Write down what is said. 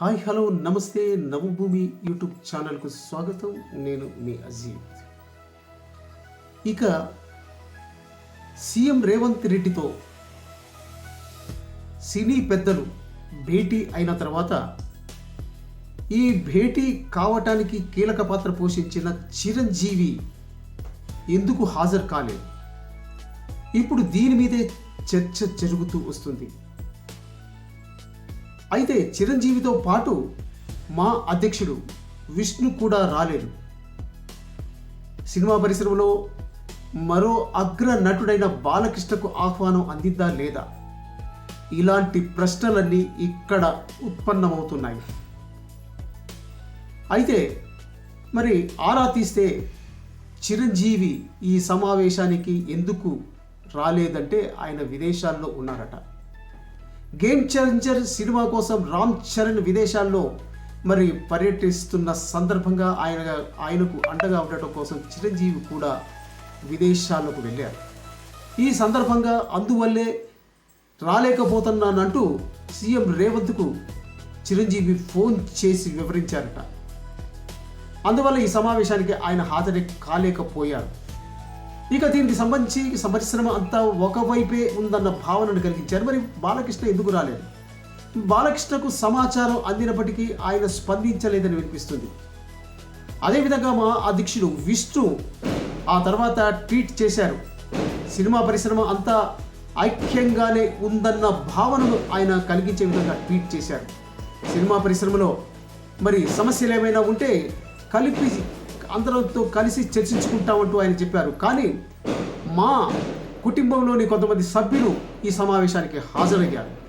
Hi hello నమస్తే Navabhoomi YouTube ఛానల్కు స్వాగతం. నేను మీ అజీత్. ఇక సీఎం రేవంత్ రెడ్డితో సినీ పెద్దలు భేటీ అయిన తర్వాత ఈ భేటీ కావటానికి కీలక పాత్ర పోషించిన చిరంజీవి ఎందుకు హాజరు కాలేదు? ఇప్పుడు దీని మీదే చర్చ జరుగుతూ వస్తుంది. అయితే చిరంజీవితో పాటు మా అధ్యక్షుడు విష్ణు కూడా రాలేదు. సినిమా పరిశ్రమలో మరో అగ్ర నటుడైన బాలకృష్ణకు ఆహ్వానం అందిద్దా లేదా? ఇలాంటి ప్రశ్నలన్నీ ఇక్కడ ఉత్పన్నమవుతున్నాయి. అయితే మరి ఆరా తీస్తే చిరంజీవి ఈ సమావేశానికి ఎందుకు రాలేదంటే ఆయన విదేశాల్లో ఉన్నారట. గేమ్ చేంజర్ సినిమా కోసం రామ్ చరణ్ విదేశాల్లో మరి పర్యటిస్తున్న సందర్భంగా ఆయన ఆయనకు అండగా ఉండటం కోసం చిరంజీవి కూడా విదేశాలకు వెళ్ళారు. ఈ సందర్భంగా అందువల్లే రాలేకపోతున్నానంటూ సీఎం రేవంత్కు చిరంజీవి ఫోన్ చేసి వివరించారట. అందువల్ల ఈ సమావేశానికి ఆయన హాజరు కాలేకపోయారు. ఇక దీనికి సంబంధించి పరిశ్రమ అంతా ఒకవైపే ఉందన్న భావనను కలిగించారు. మరి బాలకృష్ణ ఎందుకు రాలేదు? బాలకృష్ణకు సమాచారం అందినప్పటికీ ఆయన స్పందించలేదని వినిపిస్తుంది. అదేవిధంగా మా అధ్యక్షుడు విష్ణు ఆ తర్వాత ట్వీట్ చేశారు. సినిమా పరిశ్రమ అంతా ఐక్యంగానే ఉందన్న భావనను ఆయన కలిగించే విధంగా ట్వీట్ చేశారు. సినిమా పరిశ్రమలో మరి సమస్యలు ఏమైనా ఉంటే కలిపి అందరితో కలిసి చర్చించుకుంటామంటూ ఆయన చెప్పారు. కానీ మా కుటుంబంలోని కొంతమంది సభ్యులు ఈ సమావేశానికి హాజరయ్యారు.